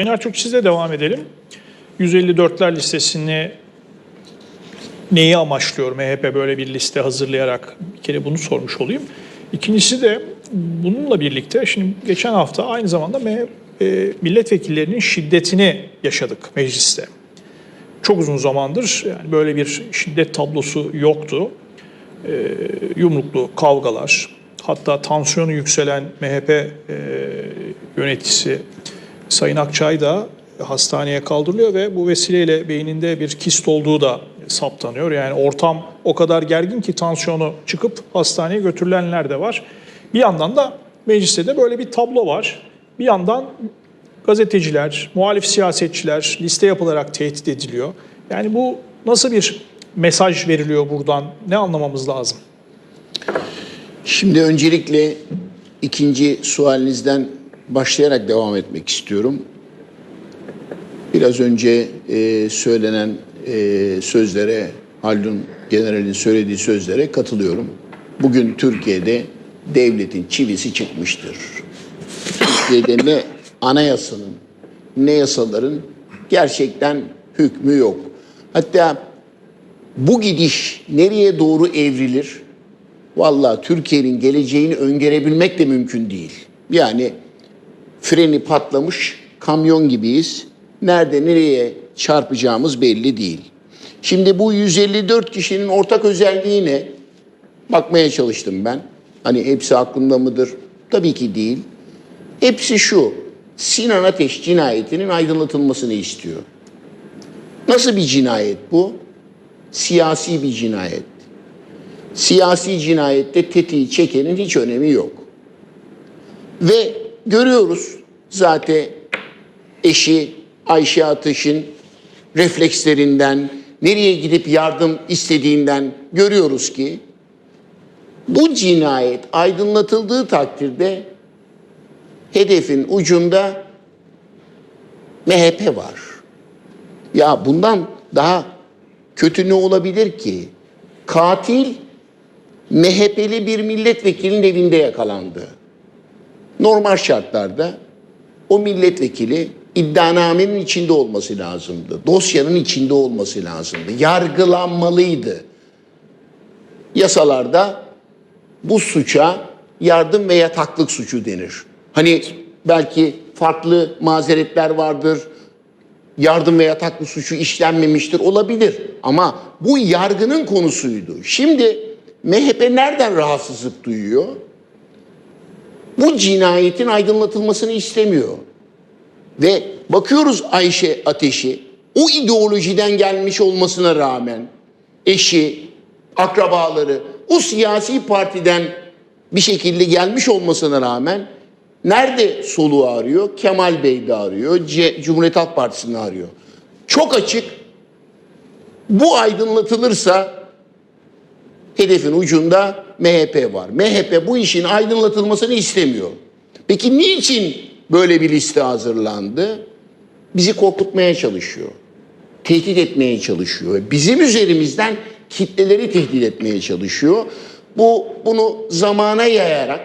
Sayın Ertuğrul sizle devam edelim. 154'ler listesini neyi amaçlıyor MHP böyle bir liste hazırlayarak bir kere bunu sormuş olayım. İkincisi de bununla birlikte şimdi geçen hafta aynı zamanda MHP, milletvekillerinin şiddetini yaşadık mecliste. Çok uzun zamandır yani böyle bir şiddet tablosu yoktu. E, yumruklu kavgalar, hatta tansiyonu yükselen MHP e, yöneticisi Sayın Akçay da hastaneye kaldırılıyor ve bu vesileyle beyninde bir kist olduğu da saptanıyor. Yani ortam o kadar gergin ki tansiyonu çıkıp hastaneye götürülenler de var. Bir yandan da mecliste de böyle bir tablo var. Bir yandan gazeteciler, muhalif siyasetçiler liste yapılarak tehdit ediliyor. Yani bu nasıl bir mesaj veriliyor buradan? Ne anlamamız lazım? Şimdi öncelikle ikinci sualinizden başlayarak devam etmek istiyorum. Biraz önce e, söylenen e, sözlere, Haldun General'in söylediği sözlere katılıyorum. Bugün Türkiye'de devletin çivisi çıkmıştır. Türkiye'de ne anayasanın ne yasaların gerçekten hükmü yok. Hatta bu gidiş nereye doğru evrilir? Vallahi Türkiye'nin geleceğini öngörebilmek de mümkün değil. Yani freni patlamış kamyon gibiyiz. Nerede nereye çarpacağımız belli değil. Şimdi bu 154 kişinin ortak özelliği ne? Bakmaya çalıştım ben. Hani hepsi aklımda mıdır? Tabii ki değil. Hepsi şu. Sinan Ateş cinayetinin aydınlatılmasını istiyor. Nasıl bir cinayet bu? Siyasi bir cinayet. Siyasi cinayette tetiği çekenin hiç önemi yok. Ve görüyoruz zaten eşi Ayşe Ateş'in reflekslerinden, nereye gidip yardım istediğinden görüyoruz ki bu cinayet aydınlatıldığı takdirde hedefin ucunda MHP var. Ya bundan daha kötü ne olabilir ki? Katil MHP'li bir milletvekilinin evinde yakalandı. Normal şartlarda o milletvekili iddianamenin içinde olması lazımdı. Dosyanın içinde olması lazımdı. Yargılanmalıydı. Yasalarda bu suça yardım ve yataklık suçu denir. Hani belki farklı mazeretler vardır. Yardım ve yataklık suçu işlenmemiştir olabilir. Ama bu yargının konusuydu. Şimdi MHP nereden rahatsızlık duyuyor? Bu cinayetin aydınlatılmasını istemiyor. Ve bakıyoruz Ayşe Ateş'i o ideolojiden gelmiş olmasına rağmen eşi, akrabaları o siyasi partiden bir şekilde gelmiş olmasına rağmen nerede soluğu arıyor? Kemal Bey'de arıyor, C- Cumhuriyet Halk Partisi'ni arıyor. Çok açık. Bu aydınlatılırsa hedefin ucunda MHP var. MHP bu işin aydınlatılmasını istemiyor. Peki niçin böyle bir liste hazırlandı? Bizi korkutmaya çalışıyor. Tehdit etmeye çalışıyor. Bizim üzerimizden kitleleri tehdit etmeye çalışıyor. Bu bunu zamana yayarak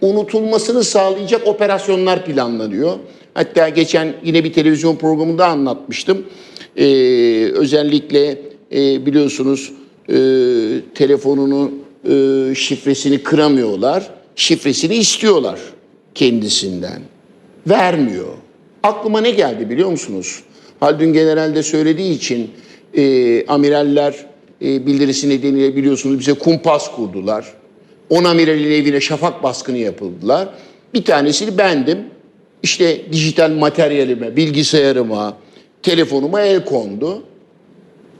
unutulmasını sağlayacak operasyonlar planlanıyor. Hatta geçen yine bir televizyon programında anlatmıştım. Ee, özellikle e, biliyorsunuz e, telefonunu e, şifresini kıramıyorlar. Şifresini istiyorlar kendisinden. Vermiyor. Aklıma ne geldi biliyor musunuz? Haldun General de söylediği için e, amiraller e, bildirisi nedeniyle biliyorsunuz bize kumpas kurdular. On amiralin evine şafak baskını yapıldılar. Bir tanesini bendim. İşte dijital materyalime, bilgisayarıma, telefonuma el kondu.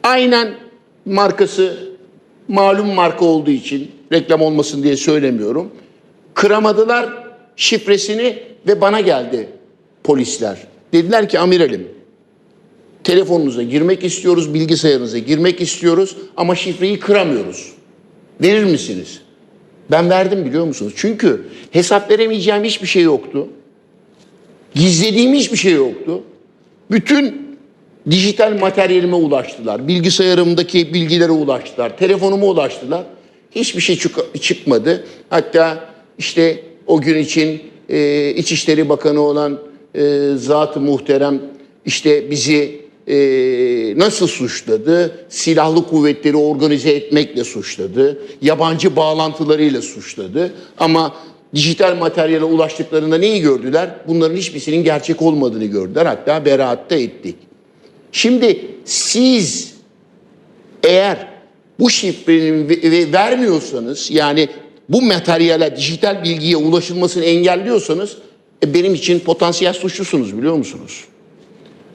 Aynen markası malum marka olduğu için reklam olmasın diye söylemiyorum. Kıramadılar şifresini ve bana geldi polisler. Dediler ki amiralim telefonunuza girmek istiyoruz, bilgisayarınıza girmek istiyoruz ama şifreyi kıramıyoruz. Verir misiniz? Ben verdim biliyor musunuz? Çünkü hesap veremeyeceğim hiçbir şey yoktu. Gizlediğim hiçbir şey yoktu. Bütün dijital materyalime ulaştılar. Bilgisayarımdaki bilgilere ulaştılar. Telefonuma ulaştılar. Hiçbir şey çık- çıkmadı. Hatta işte o gün için e, İçişleri Bakanı olan e, zat-ı muhterem işte bizi e, nasıl suçladı? Silahlı kuvvetleri organize etmekle suçladı. Yabancı bağlantılarıyla suçladı. Ama dijital materyale ulaştıklarında neyi gördüler? Bunların hiçbirisinin gerçek olmadığını gördüler. Hatta beraatta ettik. Şimdi siz eğer bu ve vermiyorsanız yani bu materyale, dijital bilgiye ulaşılmasını engelliyorsanız e, benim için potansiyel suçlusunuz biliyor musunuz?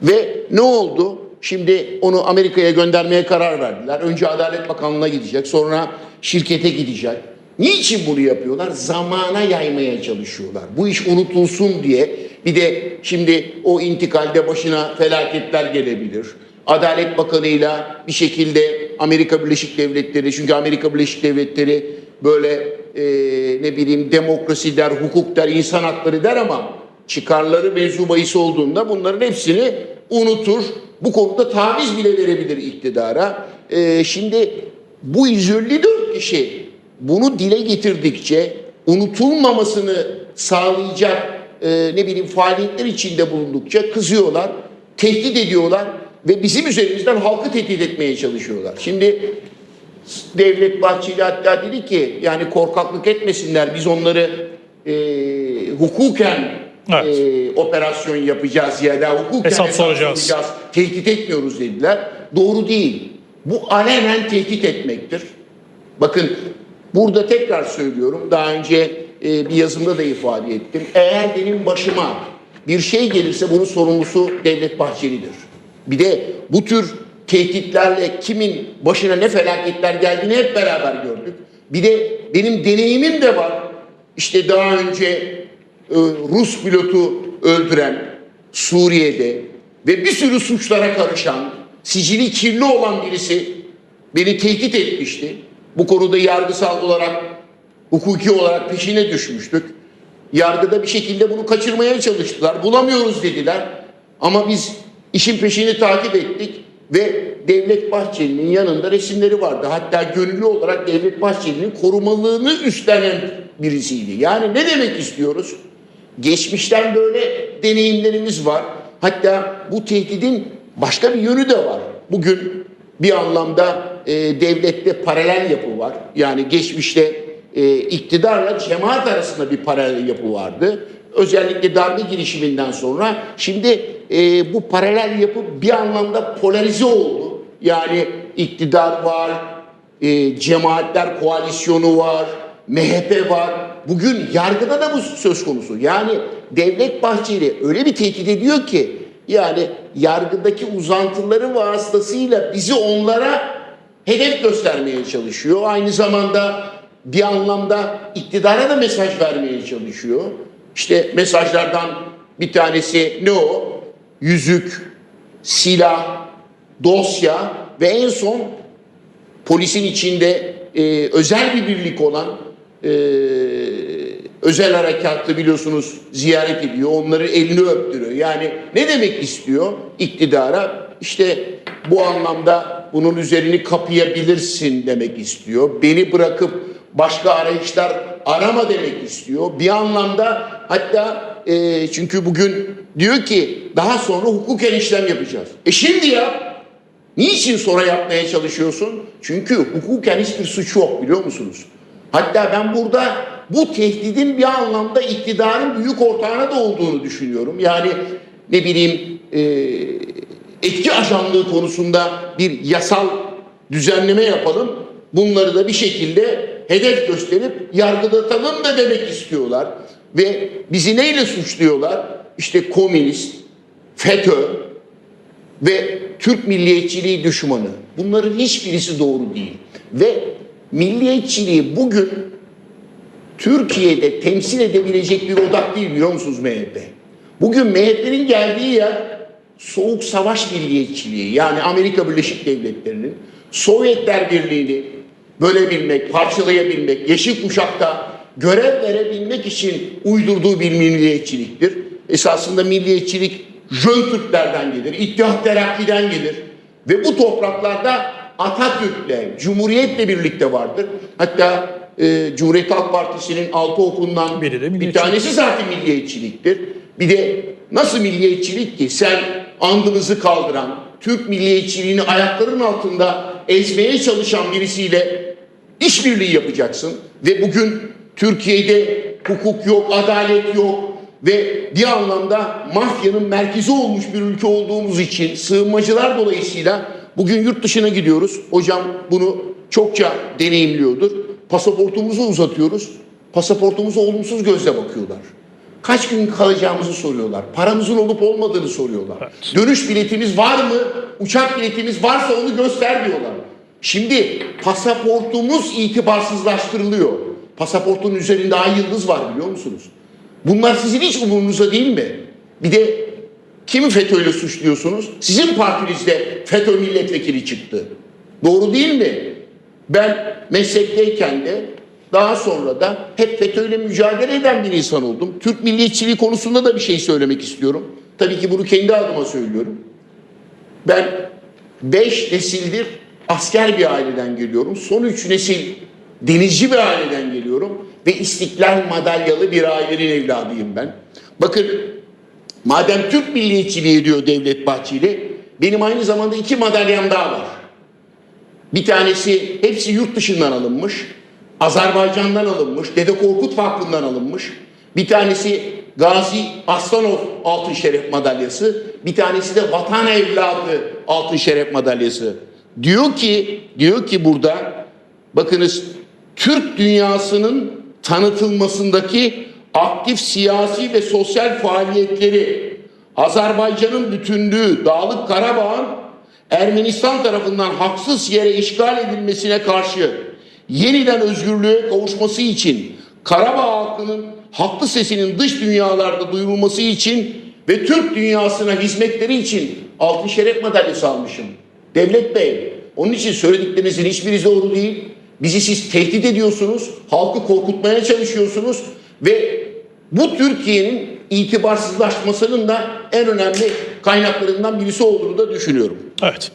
Ve ne oldu? Şimdi onu Amerika'ya göndermeye karar verdiler. Önce Adalet Bakanlığı'na gidecek, sonra şirkete gidecek. Niçin bunu yapıyorlar? Zamana yaymaya çalışıyorlar. Bu iş unutulsun diye. Bir de şimdi o intikalde başına felaketler gelebilir. Adalet Bakanı'yla bir şekilde Amerika Birleşik Devletleri, çünkü Amerika Birleşik Devletleri böyle e, ne bileyim demokrasi der, hukuk der, insan hakları der ama çıkarları mevzu bahis olduğunda bunların hepsini unutur. Bu konuda taviz bile verebilir iktidara. Ee, şimdi bu 154 kişi bunu dile getirdikçe unutulmamasını sağlayacak e, ne bileyim faaliyetler içinde bulundukça kızıyorlar, tehdit ediyorlar ve bizim üzerimizden halkı tehdit etmeye çalışıyorlar. Şimdi Devlet Bahçeli hatta dedi ki yani korkaklık etmesinler biz onları e, hukuken Evet. e, operasyon yapacağız ya da hukuken Hesap soracağız. soracağız, Tehdit etmiyoruz dediler. Doğru değil. Bu alenen tehdit etmektir. Bakın burada tekrar söylüyorum. Daha önce e, bir yazımda da ifade ettim. Eğer benim başıma bir şey gelirse bunun sorumlusu Devlet Bahçeli'dir. Bir de bu tür tehditlerle kimin başına ne felaketler geldiğini hep beraber gördük. Bir de benim deneyimim de var. İşte daha önce e, Rus pilotu öldüren Suriye'de ve bir sürü suçlara karışan, sicili kirli olan birisi beni tehdit etmişti. Bu konuda yargısal olarak, hukuki olarak peşine düşmüştük. Yargıda bir şekilde bunu kaçırmaya çalıştılar. Bulamıyoruz dediler. Ama biz işin peşini takip ettik ve Devlet Bahçeli'nin yanında resimleri vardı. Hatta gönüllü olarak Devlet Bahçeli'nin korumalığını üstlenen birisiydi. Yani ne demek istiyoruz? Geçmişten böyle deneyimlerimiz var. Hatta bu tehdidin başka bir yönü de var. Bugün bir anlamda e, devlette paralel yapı var. Yani geçmişte e, iktidarla cemaat arasında bir paralel yapı vardı. Özellikle darbe girişiminden sonra şimdi e, bu paralel yapı bir anlamda polarize oldu. Yani iktidar var, e, cemaatler koalisyonu var, MHP var. Bugün yargıda da bu söz konusu. Yani Devlet Bahçeli öyle bir tehdit ediyor ki yani yargıdaki uzantıları vasıtasıyla bizi onlara hedef göstermeye çalışıyor. Aynı zamanda bir anlamda iktidara da mesaj vermeye çalışıyor. İşte mesajlardan bir tanesi ne o? Yüzük, silah, dosya ve en son polisin içinde e, özel bir birlik olan e, özel harekatı biliyorsunuz ziyaret ediyor. Onları elini öptürüyor. Yani ne demek istiyor iktidara? İşte bu anlamda bunun üzerini kapayabilirsin demek istiyor. Beni bırakıp başka arayışlar arama demek istiyor. Bir anlamda hatta e, çünkü bugün diyor ki daha sonra hukuken işlem yapacağız. E şimdi ya Niçin sonra yapmaya çalışıyorsun? Çünkü hukuken hiçbir suç yok biliyor musunuz? Hatta ben burada bu tehdidin bir anlamda iktidarın büyük ortağına da olduğunu düşünüyorum. Yani ne bileyim e, etki ajanlığı konusunda bir yasal düzenleme yapalım. Bunları da bir şekilde hedef gösterip yargılatalım da demek istiyorlar. Ve bizi neyle suçluyorlar? İşte komünist, FETÖ, ve Türk milliyetçiliği düşmanı. Bunların hiçbirisi doğru değil. Ve milliyetçiliği bugün Türkiye'de temsil edebilecek bir odak değil biliyor musunuz MHP? Bugün MHP'nin geldiği yer soğuk savaş milliyetçiliği. Yani Amerika Birleşik Devletleri'nin Sovyetler Birliği'ni bölebilmek, parçalayabilmek, yeşil kuşakta görev verebilmek için uydurduğu bir milliyetçiliktir. Esasında milliyetçilik Jön Türklerden gelir, İttihat Terakki'den gelir. Ve bu topraklarda Atatürk'le, Cumhuriyet'le birlikte vardır. Hatta e, Cumhuriyet Halk Partisi'nin altı okundan Biri de bir tanesi zaten milliyetçiliktir. Bir de nasıl milliyetçilik ki sen andımızı kaldıran, Türk milliyetçiliğini ayaklarının altında ezmeye çalışan birisiyle işbirliği yapacaksın ve bugün Türkiye'de hukuk yok, adalet yok ve bir anlamda mafyanın merkezi olmuş bir ülke olduğumuz için sığınmacılar dolayısıyla bugün yurt dışına gidiyoruz. Hocam bunu çokça deneyimliyordur. Pasaportumuzu uzatıyoruz. Pasaportumuza olumsuz gözle bakıyorlar. Kaç gün kalacağımızı soruyorlar. Paramızın olup olmadığını soruyorlar. Dönüş biletimiz var mı? Uçak biletimiz varsa onu göster diyorlar. Şimdi pasaportumuz itibarsızlaştırılıyor. Pasaportun üzerinde ay yıldız var biliyor musunuz? Bunlar sizin hiç umurunuzda değil mi? Bir de kimi FETÖ'yle suçluyorsunuz? Sizin partinizde FETÖ milletvekili çıktı. Doğru değil mi? Ben meslekteyken de daha sonra da hep FETÖ'yle mücadele eden bir insan oldum. Türk milliyetçiliği konusunda da bir şey söylemek istiyorum. Tabii ki bunu kendi adıma söylüyorum. Ben beş nesildir asker bir aileden geliyorum. Son üç nesil denizci bir aileden geliyorum. Ve istiklal madalyalı bir ailenin evladıyım ben. Bakın madem Türk milliyetçiliği diyor Devlet Bahçeli, benim aynı zamanda iki madalyam daha var. Bir tanesi hepsi yurt dışından alınmış. Azerbaycan'dan alınmış. Dede Korkut Vakfı'ndan alınmış. Bir tanesi Gazi Aslanov Altın Şeref Madalyası. Bir tanesi de Vatan Evladı Altın Şeref Madalyası. Diyor ki, diyor ki burada bakınız Türk dünyasının tanıtılmasındaki aktif siyasi ve sosyal faaliyetleri Azerbaycan'ın bütünlüğü, Dağlık Karabağ'ın Ermenistan tarafından haksız yere işgal edilmesine karşı yeniden özgürlüğe kavuşması için Karabağ halkının haklı sesinin dış dünyalarda duyurulması için ve Türk dünyasına hizmetleri için Altın Şeref Madalyası almışım. Devlet Bey, onun için söylediklerinizin hiçbiri doğru değil. Bizi siz tehdit ediyorsunuz, halkı korkutmaya çalışıyorsunuz ve bu Türkiye'nin itibarsızlaşmasının da en önemli kaynaklarından birisi olduğunu da düşünüyorum. Evet.